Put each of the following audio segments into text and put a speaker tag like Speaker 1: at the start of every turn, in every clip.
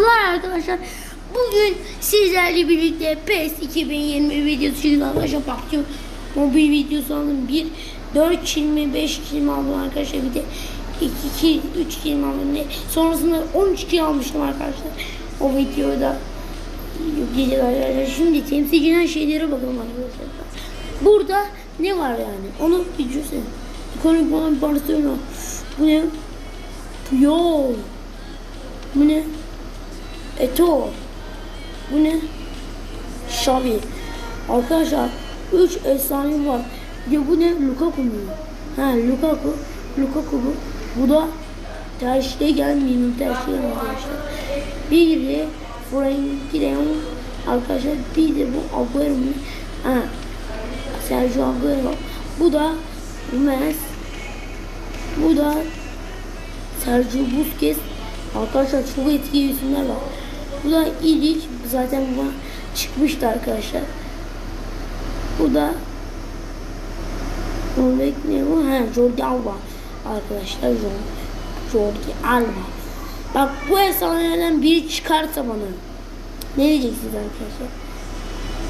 Speaker 1: Merhabalar arkadaşlar. Bugün sizlerle birlikte PES 2020 videosu çekiyoruz arkadaşlar. Bakıyorum mobil videosu aldım. Bir 4 kilimi 5 kilimi aldım arkadaşlar. Bir de 2 kil 3 kilimi aldım. Ne? Sonrasında 13 kil almıştım arkadaşlar. O videoda geliyor arkadaşlar. Şimdi temsilcilen şeylere bakalım arkadaşlar. Burada ne var yani? Onu düşünsene. Ekonomik olan Barcelona. Bu ne? Puyol. Bu ne? Eto. Bu ne? Xavi. Arkadaşlar 3 efsane var. De bu ne? Lukaku mu? Ha Lukaku. Lukaku bu. Bu da Ter Stegen, Minu Ter Stegen arkadaşlar. Bir de Frankie de Jong arkadaşlar. Bir de bu Agüero mu? Ha. Sergio Agüero. Bu da Messi. Bu da Sergio Busquets. Arkadaşlar çok etkili isimler var. Bu da İliç. Zaten bu çıkmıştı arkadaşlar. Bu da bunu bekliyorum. Ha, Jordi Alba. Arkadaşlar Jordi, Alba. Bak bu efsanelerden biri çıkarsa bana. Ne diyeceksiniz arkadaşlar?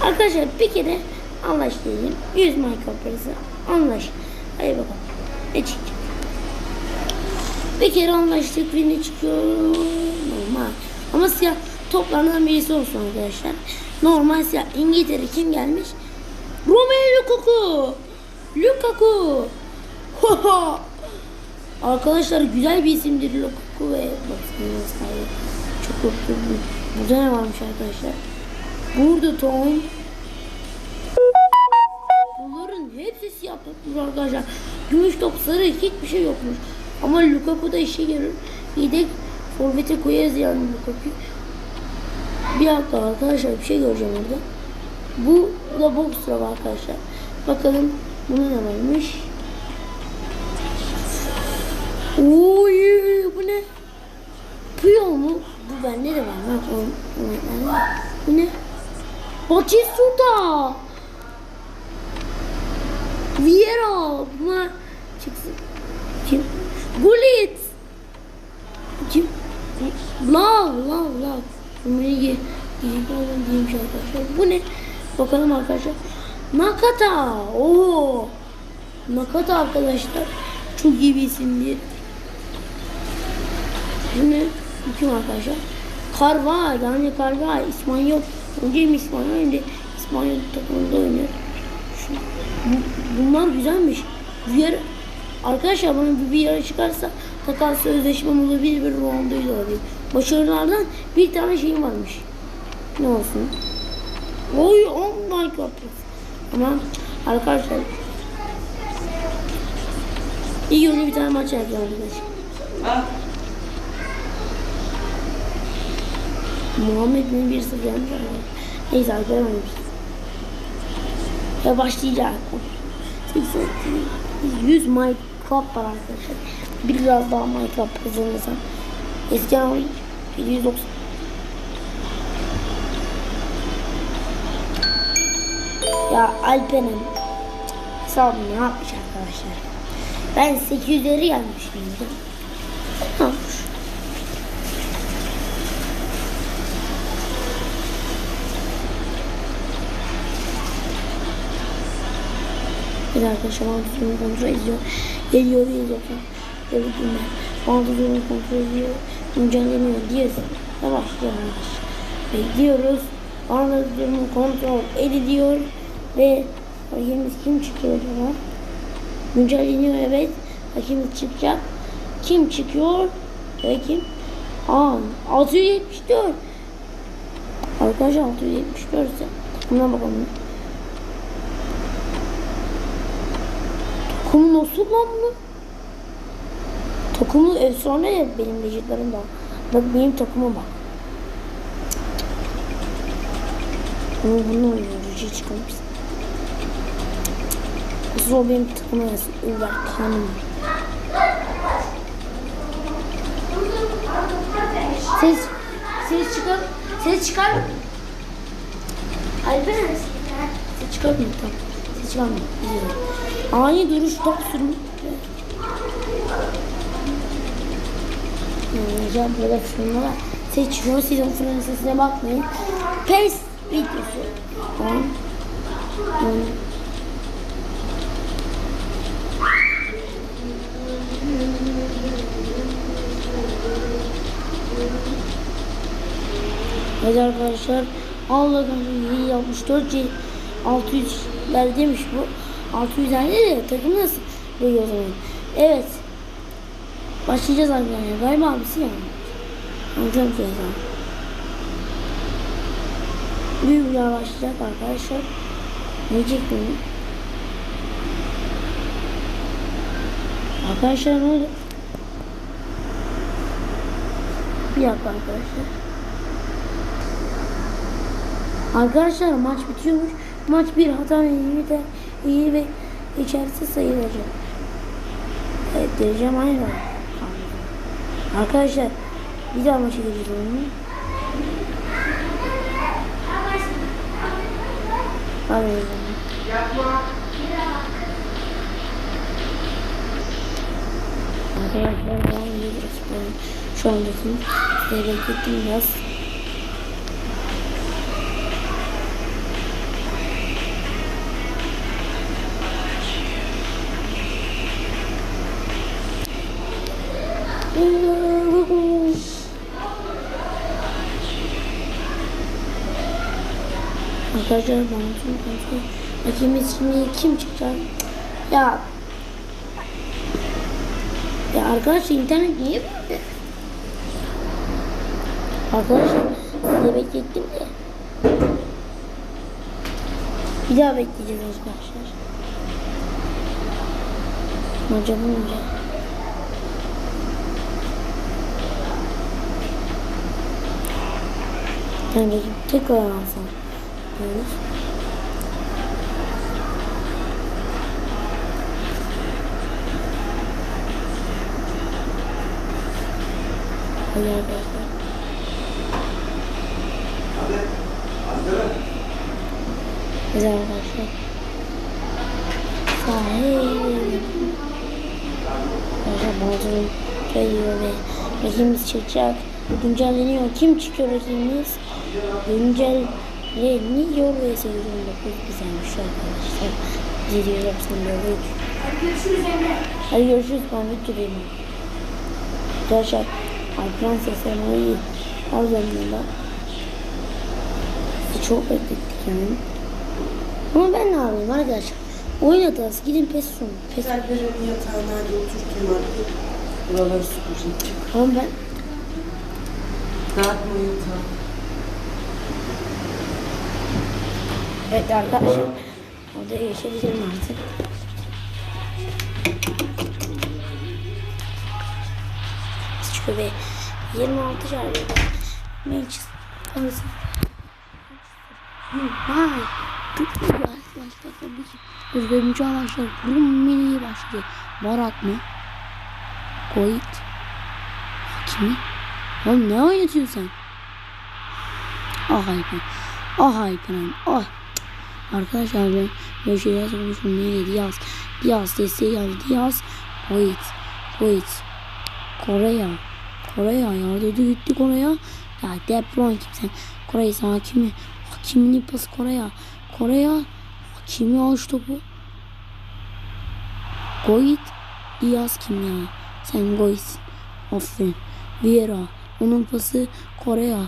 Speaker 1: Arkadaşlar bir kere anlaş diyelim. 100 Minecraft parası anlaş. Hadi bakalım. Ne çıkacak? Bir kere anlaştık ve ne çıkıyor? Normal. Ama siyah toplardan birisi olsun arkadaşlar. Normal siyah. İngiltere kim gelmiş? Romelu Lukaku. Lukaku. Arkadaşlar güzel bir isimdir Lukaku ve. Çok korktum. Burada ne varmış arkadaşlar? Burada Tom. Bunların hepsi siyah toplu arkadaşlar. Gümüş top sarı hiçbir şey yokmuş. Ama Lukaku da işe yarar. Yedek forvete koyarız yani Lukaku. Bir dakika arkadaşlar bir şey göreceğim orada. Bu da box sıra arkadaşlar. Bakalım buna ne varmış. Oy bu ne? Puyol mu? Bu bende de var. Bak o, o, bu ne? Batistuta. Vieira. Buna çıksın. Kim? Gullit. Kim? Lav, lav, lav. Bunları ye. Yiyeceklerden değilmiş arkadaşlar. Bu ne? Bakalım arkadaşlar. Nakata. Oo. Nakata arkadaşlar. Çok iyi bir isimdir. Bu kim arkadaşlar? Karval. Yani Karval. İspanyol. Önce hem İspanyol hem İspanyol takımında oynuyor. Şu, bu- bunlar güzelmiş. Diğer Arkadaşlar bana bir bir çıkarsa takas sözleşmem olabilir bir Ronaldo'yla olabilir. Başarılardan bir tane şeyim varmış. Ne olsun? Oy oh my god. Ama arkadaşlar iyi önce bir tane maç yapacağım arkadaşlar. Muhammed beni bir sıfır yenmiş. Neyse arkadaşlar. Ve başlayacak. 100 Minecraft var arkadaşlar. Biraz daha Minecraft kazanırsam. Eskiden 790 Ya Alpen'in hesabı ne yapmış arkadaşlar? Ben 800'leri gelmiştim. Ne yapmış? Bir arkadaşlar mantuzunu kontrol ediyor. Geliyor diye zaten. Böyle günler. Mantuzunu kontrol ediyor. Güncelleniyor diyorsun. Yavaş yavaş. Bekliyoruz. Mantuzunu kontrol ediliyor. Ve rakibimiz kim çıkıyor acaba? Güncelleniyor evet. Rakibimiz çıkacak. Kim çıkıyor? Ve kim? Aa 674. Arkadaşlar 674 ise buna bakalım. Takımı nasıl lan bu? Takımı efsane ya benim vücutlarımda. Bak benim takıma bak. Ama bunu oynuyor. Çıkalım biz. Nasıl o benim takıma yazsın? Uber kanım. Ses, ses çıkar. Ses çıkar. Alper Ses çıkarmıyor tamam. Ses çıkarmıyor. Ani duruş top sürüm. Hmm, Hocam böyle sürümler var. seçiyor. Siz o fırın sesine bakmayın. PES videosu. On. Evet arkadaşlar Allah'ım 764 C 600'ler demiş bu 600'lerde de takım nasıl böyle o Evet Başlayacağız arkadaşlar galiba abisi yani Anlatıyorum size zaman Büyükler başlayacak arkadaşlar Diyecek bunu Arkadaşlar ne oldu? Bir dakika arkadaşlar Arkadaşlar maç bitiyormuş. Maç bir hata iyi de iyi ve içerisi sayılacak. Evet diyeceğim aynı. Arkadaşlar bir daha maça gireceğiz onu. Zaman. Arkadaşlar devam ediyoruz. Ben şu an bakın size beklettim biraz. Arkadaşlar ben şunu kontrol Bakayım kim çıkacak? Ya Ya arkadaşlar internet niye böyle? Arkadaşlar size beklettim de. Bir daha bekleyeceğiz arkadaşlar. Bulunca. Yani tekrar alsam. Diyoruz. Hadi arkadaşlar. Güzel arkadaşlar. Sahil. Arkadaşlar Bodrum geliyor ve rakibimiz çıkacak. Güncelleniyor. Kim çıkıyor rakibimiz? Güncelleniyor ve 819 güzelmiş arkadaşlar. 794.
Speaker 2: Görüşürüz Emre.
Speaker 1: Hadi görüşürüz. Ben videodayım. Arkadaşlar Alperen seslemeyi al yanında. Sizi çok beklettik yani. Ama ben ne yapayım arkadaşlar? Hatası. Gidin pes sonu. Pes
Speaker 2: Alper'in yatağına hadi artık. Buraları süpüreceğim.
Speaker 1: Ama ben
Speaker 2: Dağıtma yatağı.
Speaker 1: Evet arkadaşlar. Orada yaşayabilirim artık. Çıkıyor ve 26 şarjı. Manchester. Vay. Ki. Özgürlüğümüzü başlar. Durum miniyi başladı. Barat mı? Koyit. Kimi? Oğlum ne oynatıyorsun sen? Ah Alperen. Ah Alperen. Ah. Arkadaşlar ben böyle şeyler sormuşum. Neydi? Diaz. Diaz desteği geldi. Diaz. Koyit. Koyit. Koreya. Koreya yardım gitti Koreya. Ya De Bruyne kimsen. Koreya sana hakimi. Hakimini pası Koreya. Koreya. Hakimi al şu topu. Goit. Diaz kim ya? Sen Goit'sin. Aferin. Vieira. Onun pası Koreya.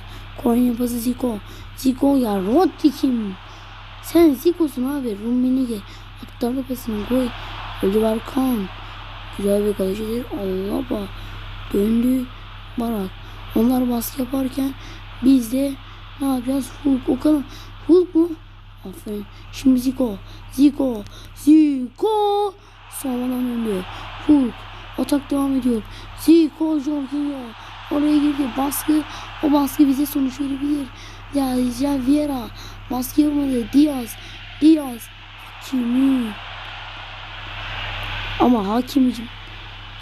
Speaker 1: Kore'nin pası Zico. Zico ya Rodri kim? Sen Zico'sun abi. Rummenigge. Aktardı pasını koy. Oliver Kahn. Güzel bir kalecidir. Allah bak. Döndü. Barak. Onlar baskı yaparken biz de ne yapacağız? Hulk. O kadar. Hulk mu? Aferin. Şimdi Zico. Zico. Zico. Sonradan döndü. Hulk. Atak devam ediyor. Zico Jorginho. Oraya girdi. Baskı. O baskı bize sonuç verebilir. Ya, Vieira. Baskı yapmadı. Diaz. Diaz. Kimi? Ama hakimicim.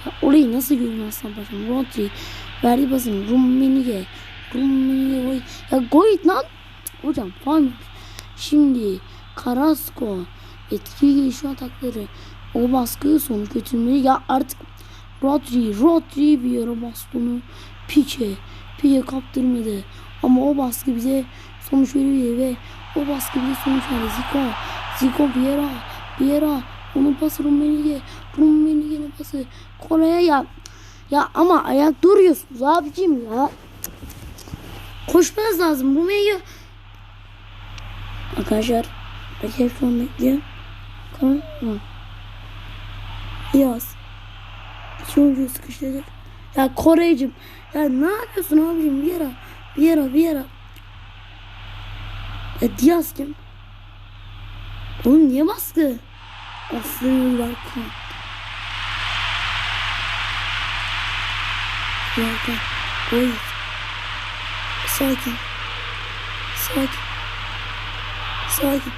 Speaker 1: Ya orayı nasıl görün aslan paşam? Rodri. Verdi basın. Rummenigge. Rummenigge. Ya Goyit lan. Hocam falan. Şimdi Carrasco. Etkili gelişiyor atakları. O baskı sonuç götürmeli. Ya artık Rodri. Rodri bir yere bastonu. Pique. Pike kaptırmadı. Ama o baskı bize sonuç veriyor ve o baskı bize sonuç verdi. Zico, Zico Vieira, Vieira. Onun pası Rummenigge, Rummenigge'nin pası Kore'ye ya. Ya ama ayak duruyorsunuz abicim ya. Koşmanız lazım. Rummenigge Arkadaşlar Recep şu an bekliyor. Tamam mı? Yaz. İki oyuncuyu sıkıştırdık. Ya Kore'cim. Ya ne yapıyorsun abicim? Bir yere. Bir yere. Ya Diaz kim? Oğlum niye baskı? Aferin Barkın. Barkın. Oy. Sakin. Sakin. Sakin.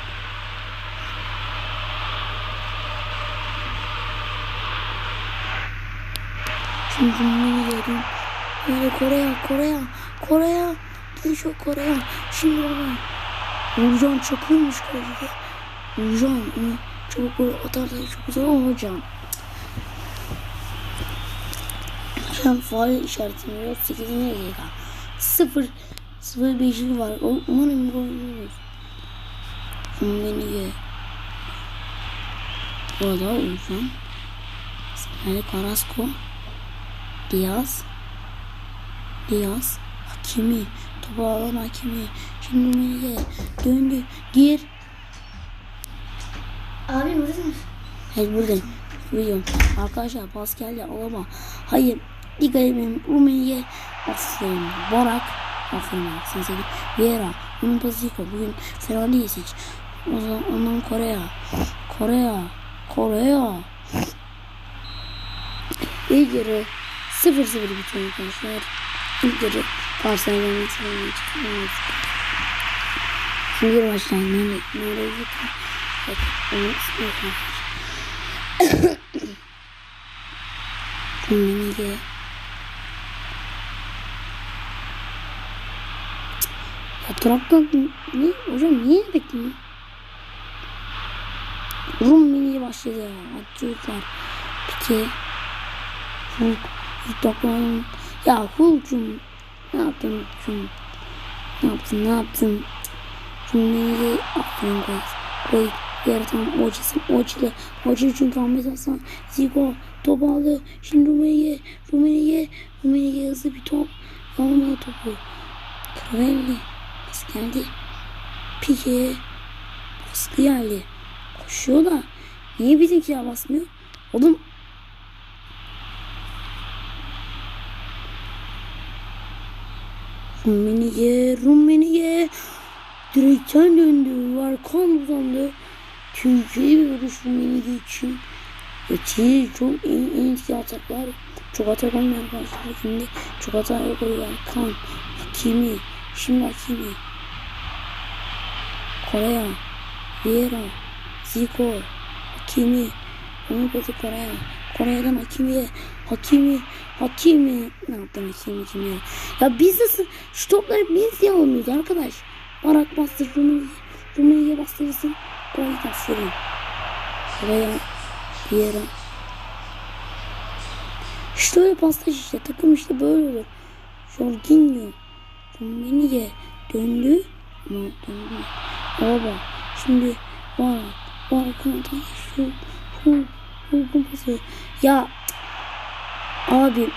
Speaker 1: Şimdi bunu yedim. Böyle Kore'ye, Kore'ye, Kore'ye. Gel şu Kore'ye. Şimdi ona. Uğurcan çakılmış kalede. Uğurcan onu çabuk gol atarsa çok güzel olacak. Şu an faal işaretini veriyor. 8. dakika. 0 0 5'lik var. Umarım gol olur. Beni ye. Burada Uğurcan. İsmail Carrasco. Diaz. Diaz. Hakimi. Topu alan Hakimi. Şimdi Melike döndü. Gir.
Speaker 3: Abi burada mısın?
Speaker 1: Hayır buradayım. Biliyorum. Arkadaşlar pas geldi alama. Hayır. Dikkat edin. Rumeli'ye. Aferin. Borak. Aferin. Sen seni. Vieira. Bunun pası yıka. Bugün değiliz hiç. O zaman ondan Kore'ye. Kore'ye. Kore'ye. İlk yarı 0-0 bitiyor arkadaşlar. İlk yarı Barcelona'nın sıfırına çıkıyor. Şimdi başlayın. Nereye, nereye? Evet. Rummenigge. Ya Trabzon ne? Hocam niye bekliyor? Rummenigge başladı ya. Hadi çocuklar. Pike. Hulk. Hulk. Ya Hulk'cum. Ne yaptın Hulk'cum? Ne yaptın? Ne yaptın? Rummenigge. Aferin koy. Koy. Yaratan Oçi'sin. Oçi'li. Oçi çünkü Ahmet Hasan. Zico. Top aldı. Şimdi Rummenigge. Rummenigge. Rummenigge hızlı bir top. Almadı topu. Kravelli. Nasıl geldi? Pike. Baskı geldi. Koşuyor da. Niye bizimkiler basmıyor? Oğlum Rummenigge, Rummenigge. Direkten döndü. Varkan uzandı. Türkiye bir vuruş Rummenigge için. Öteye çok en, en etkili ataklar. Çok atak olmuyor arkadaşlar. Şimdi çok atak yok oluyor. Kan, Hakimi. Şimdi Hakimi. Korea. Vieira. Zico. Hakimi. Onun pası Korea. Kore'den Hakimi'ye. Hakimi. Hakimi. Ne yaptın Hakimi kim ya? Ya biz nasıl şu topları biz niye alamıyoruz arkadaş? Barak bastır Rumeli'ye. Rumeli'ye bastırırsın. Gol aferin. Korea. Vieira. İşte öyle pastaj işte. Takım işte böyle olur. Jorginho. Rumeli'ye döndü. Ama döndü. Baba. Şimdi kanata. Şu. Şu. Şu pası. Ya. Abi.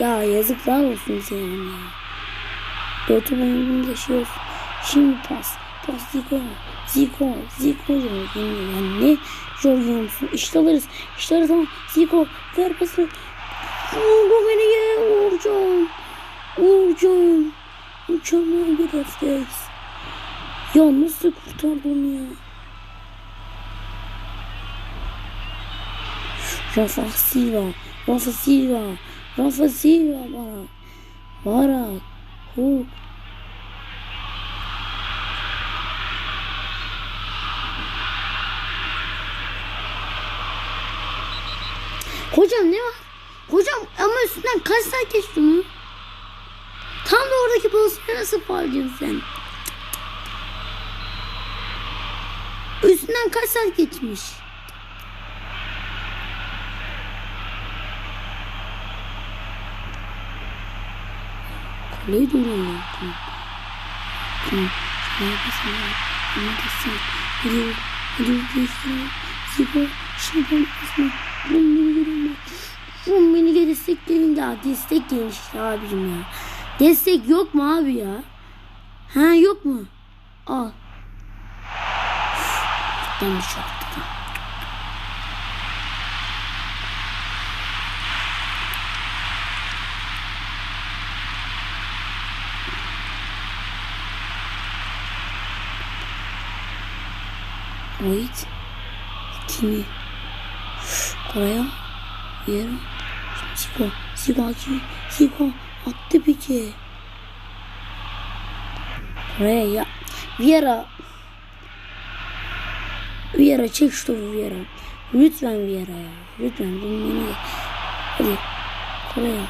Speaker 1: Ya yazıklar olsun size yani ya. Dört oyunun şey olsun. Şimdi pas. Pas Zico. Zico. Zico Jorginho. Yani ne Jorginho musun? İşte alırız. İşte alırız ama Zico. Ver pası. Rumeli'ye Uğurcan. Uğurcan. Mükemmel bir refleks. Ya nasıl kurtardı onu ya? Rafa Silva. Rafa Silva. Rafa Silva Barak. Barak. Hulk. Hocam ne var? Hocam ama üstünden kaç saat geçti mi? Tam da oradaki pozisyonu nasıl faul diyorsun sen? Üstünden kaç saat geçmiş? Doğru oynuyor. Tamam. Tamam. Şuraya basın. Ama basın. Gidiyor. Gidiyor. Değiştiriyor. Zico. Şimdi ben basın. Rum beni görün bak. Rum beni gel destekleyin ya. Destek gelin işte abicim ya. Destek yok mu abi ya? Ha yok mu? Al. Ben bir şey yaptım. Wait. Kimi? Kore'ye. Yere. Siko. Siko açıyor. Siko. Attı peki. Kore'ye ya. Viera. Viera çek şu topu Viera. Lütfen Viera ya. Lütfen bunu. Hadi. Kore'ye.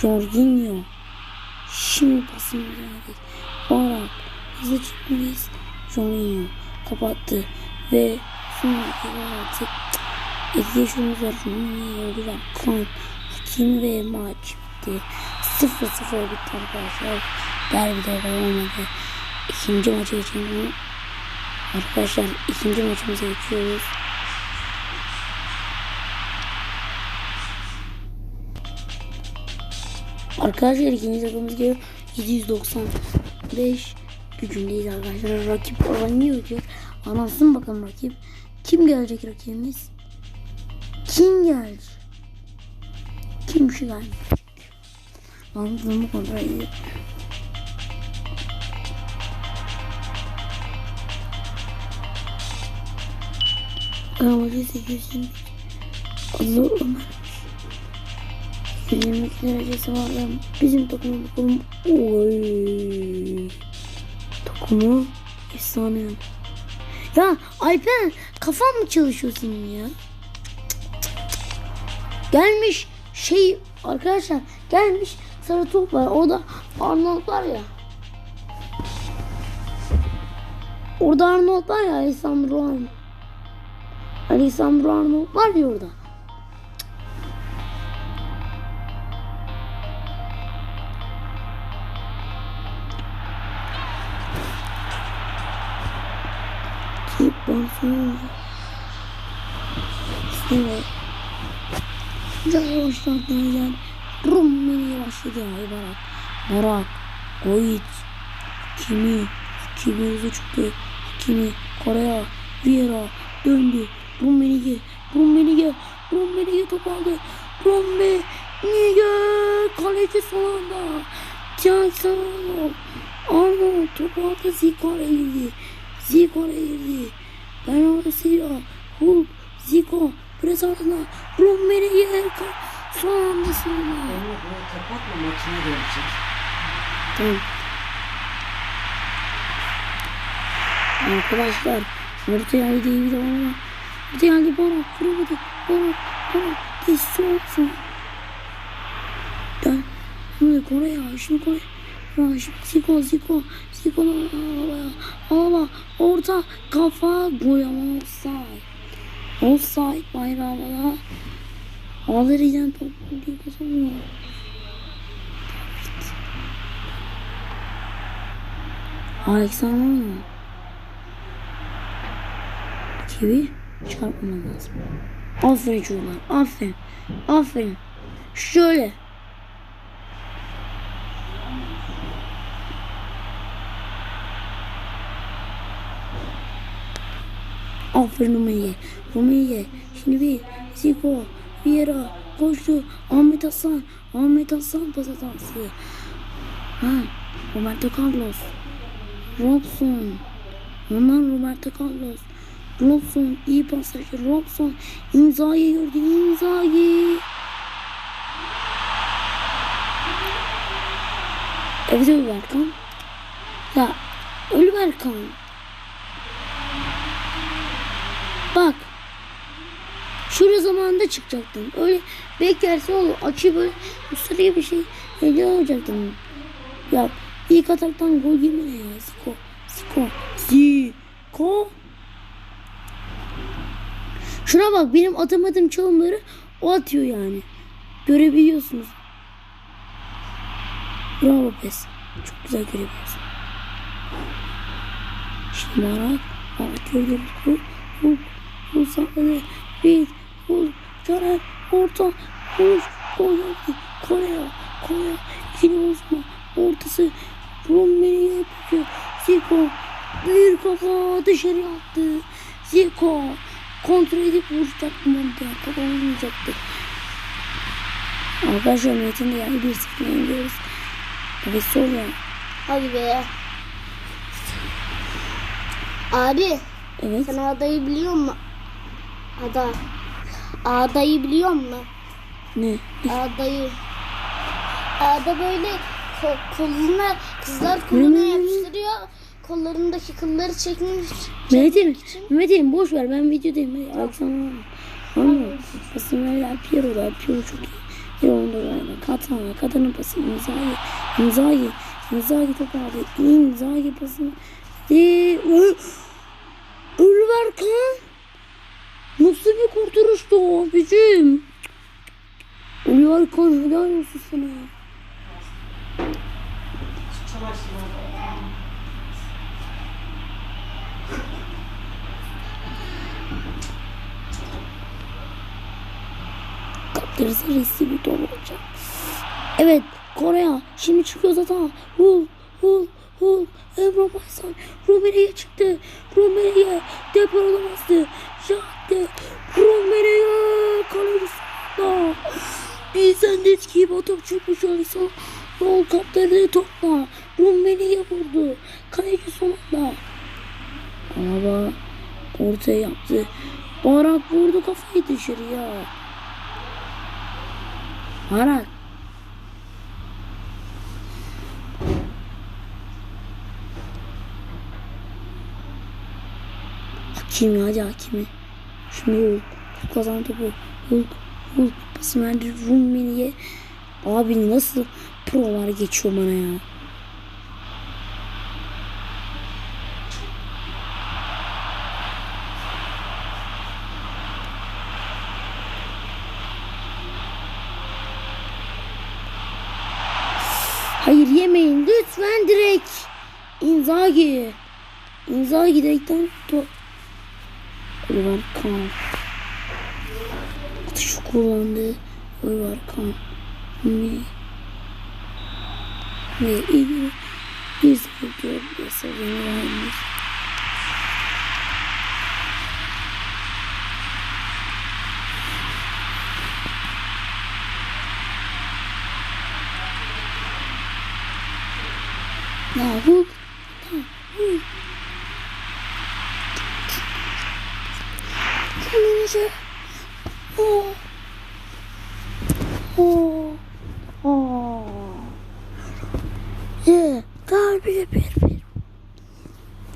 Speaker 1: Jorginho. Şimdi pasını verdik. Çıkmalıyız. Jorginho kapattı. Ve Barak tek etkileşimimiz var. Jorginho güzel. Kan. Hakim ve maç bitti. 0-0 bitti arkadaşlar. Derbide olmadı. İkinci maça geçelim. Arkadaşlar ikinci maçımıza geçiyoruz. Arkadaşlar ikinci takımımız geliyor. 795 gücündeyiz arkadaşlar. Rakip oynıyor diyor. Anlatsın bakalım rakip. Kim gelecek rakibimiz? Kim gelecek? Kim şu gelecek? Anladığımı kontrol ediyor. Amacı 820 Adı Ömer 122 derecesi var bizim takıma bakalım Oy Takımı efsane Ya Alper kafan mı çalışıyor senin ya? Gelmiş şey arkadaşlar gelmiş sarı top var. Orada Arnold var ya. Orada Arnold var ya Alessandro Arnold. Alessandro Arnold var ya orada. Yavaştan gel. Rummenigge başladı ya Barak. Barak. Goit. Kimi. Kimi çıktı. Kimi. Korea. Vieira. Döndü. Rummenigge. Rummenigge. Rummenigge top aldı. Rummenigge. Kaleci son anda. Jackson. Arnold top aldı. Zico'ya girdi. Zico'ya girdi. Bernardo Silva. Hulk. Zico. Pres ardına. Rummenigge. Son anda sonra.
Speaker 2: Onu bunu kapatma maçını görecek.
Speaker 1: Tamam. Arkadaşlar orta yerde iyi bir zaman var. Orta yerde Barak vuramadı. Barak, Barak. Geçti olsun. Dön. Şimdi Kore'ye. Şimdi Kore. Ya şimdi Ziko, Ziko. Ziko. Alaba. Orta kafa ama offside. Offside bayrağı havada. Alır yiyeceğim top diye kazanıyor. Alexander mı? Kivi çarpmam lazım. Aferin çocuklar. Aferin. Aferin. Şöyle. Aferin Rumeliye. Rumeliye. Şimdi bir Zico. Vieira. Koştu. Ahmet Hasan. Ahmet Hasan pas hatası. Ha. Roberto Carlos. Robson. Ondan Roberto Carlos. Robson iyi pasajı. Robson imzayı gördü. imzayı. Evet Ölü Berkan. Ya Ölü Berkan. Bak. Şurada zamanında çıkacaktın. Öyle beklerse olur. Açı böyle ustalıya bir şey öyle olacaktın. Ya ilk ataktan gol yemene ya. Ziko. Ziko. Ziko. Şuna bak benim atamadığım çalımları o atıyor yani. görebiliyorsunuz. Bravo pes. Çok güzel görebiliyorsun. Şimdi Barak. Barak gördüğünüz bu. Bu. Bu sahnede. Bir. Bu. Caner. Orta. Vuruş. Gol yaptı. Korea. Korea. İkili bozma. Ortası. Romero yapıyor. Zico. Bir kafa dışarı attı. Zico. Kontrol edip vuracaktı Monte. Kafa vurmayacaktı. Arkadaşlar Metin de yani bir sıfır yeniliyoruz. Evet sor ya.
Speaker 3: Hadi be. Abi
Speaker 1: Evet.
Speaker 3: sen adayı biliyor musun? Ada. Adayı biliyor musun?
Speaker 1: Ne?
Speaker 3: Adayı. Ada böyle ko- koluna kızlar koluna
Speaker 1: Hmm.
Speaker 3: yapıştırıyor. Kollarındaki kılları çekmiş.
Speaker 1: Metin, Metin boş ver ben videodayım. Hadi Anladın mı? Pasını ver Piero da Piero çok iyi. Piero da galiba. Katana, Katana pası Inzaghi. Inzaghi. Inzaghi top aldı. Inzaghi pasını. De Ölüver kan. Nasıl bir kurtarıştı o abicim? Ölüver kan helal olsun sana ya. kaptırırsa riskli bir top olacak. Evet Korea şimdi çıkıyor zaten. Hul hul hul Emre Baysan Romero'ya çıktı. Romero'ya depar olamazdı. Jatte Romero'ya sonunda. Bizden de eski top çıkmış Alisson. Yol kaptırdı topla. Romero'ya vurdu. Kaleci sonunda. Ama ortaya yaptı. Barak vurdu kafayı dışarıya. Barak. Hakimi hadi Hakimi. Şimdi Hulk. Hulk kazan topu. Hulk. Hulk. Pası verdi Rummenigge. Abi nasıl prolar geçiyor bana ya. Hayır yemeyin lütfen direkt. Inzaghi. Inzaghi direkten top. Oliver Kahn. Atışı kullandı. Oliver Kahn. Ne? Ne iyi. Diyor. Bir sıfır yenilmiş. Ya bu Kendinize Oh Oh Oh Yeah Kalbi bir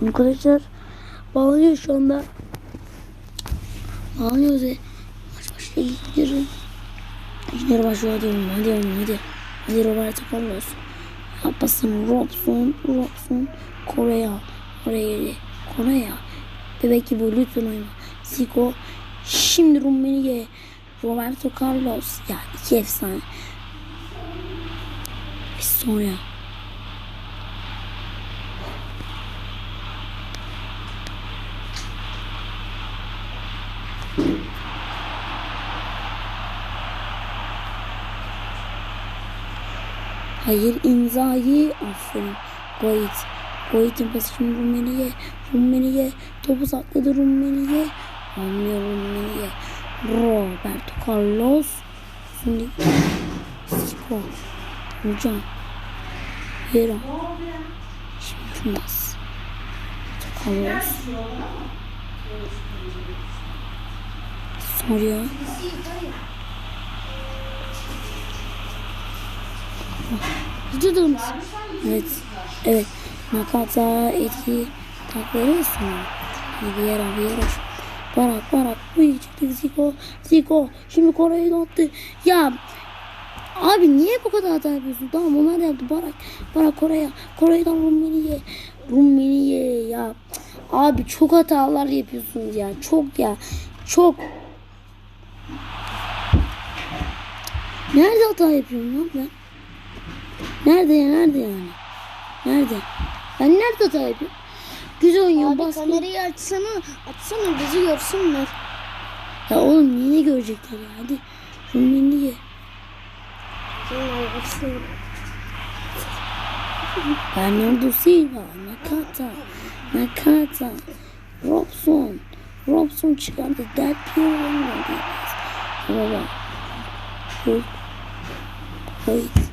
Speaker 1: bir Arkadaşlar. Bağlıyor şu anda. Bağlıyoruz e. Maç başlıyor. Gidiyoruz İşleri başlıyor. Hadi oğlum hadi oğlum hadi. Hadi Roberto Carlos. Yapasın Robson Robson. Korea. Korea. Korea Bebek gibi lütfen oyna. Zico. Şimdi Rummenigge. Roberto Carlos. Ya iki efsane. Biz sonra Hayır Inzaghi aferin. Goit. Goit'in pası şimdi Rummenigge. Rummenigge topu sakladı Rummenigge. Almıyor Rummenigge. Roberto Carlos. Şimdi Zico. Hocam. Vera. Şimdi Tumas. Carlos. Soria. Mısın? Evet. Evet. Nakata etki takları yer bir yer Barak Barak. İyi çıktı Zico. Zico. Şimdi Kore'yi attı. Ya Abi niye bu kadar hata yapıyorsun? Tamam onlar da yaptı. Barak. Barak Kore'ye. Kore'den Rummenigge. Rummenigge ya. Abi çok hatalar yapıyorsunuz ya. Çok ya. Çok. Nerede hata yapıyorum lan ben? Nerede ya nerede yani? Nerede? Ben nerede hata yapıyorum? Güzel oynuyorum
Speaker 3: Abi
Speaker 1: baskı.
Speaker 3: kamerayı açsana. Açsana bizi görsünler.
Speaker 1: Ya oğlum yine görecekler ya hadi. Şunu beni ye. Bernardo Silva, Nakata, Nakata, Robson, Robson çıkardı. Piero oynadı. Baba. Hulk.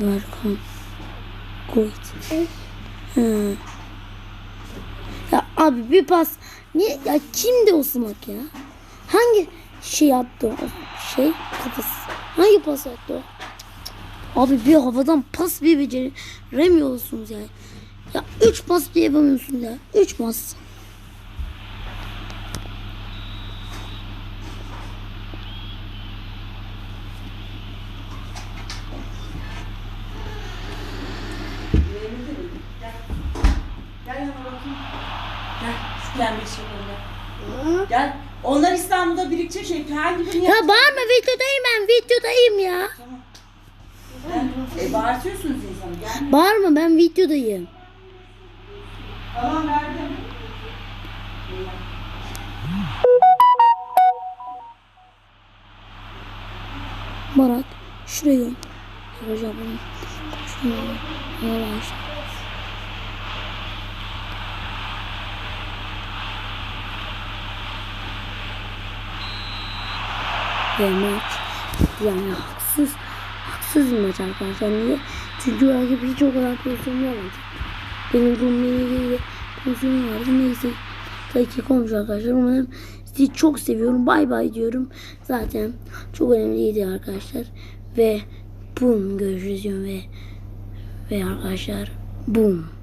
Speaker 1: Hoyt. Ha. Ya abi bir pas. Niye? Ya kimdi o sımak ya? Hangi şey attı o şey kafası? Hangi pas attı o? Abi bir havadan pas bir beceremiyorsunuz yani. Ya üç pas bile yapamıyorsunuz ya. Üç pas.
Speaker 2: Gel yana bakayım. Gel şu pembe şeylerine. Gel. Onlar İstanbul'da birikecek şey. Birini
Speaker 1: Ya bağırma videodayım ben videodayım ya.
Speaker 2: Gel. E, bağırtıyorsunuz insanı.
Speaker 1: Bağırma ben videodayım.
Speaker 2: Tamam verdim.
Speaker 1: Barak şuraya. Yapacağım bunu. Şuraya. Yavaş. Maç yani haksız haksız maç arkadaşlar. Niye? Çünkü rakip hiç o kadar pozisyon bulamadı. Benim ilgili pozisyon vardı. Neyse dakika olmuş arkadaşlar. Umarım sizi çok seviyorum. Bay bay diyorum. Zaten çok önemliydi arkadaşlar. Ve boom görüşürüz ve ve arkadaşlar boom.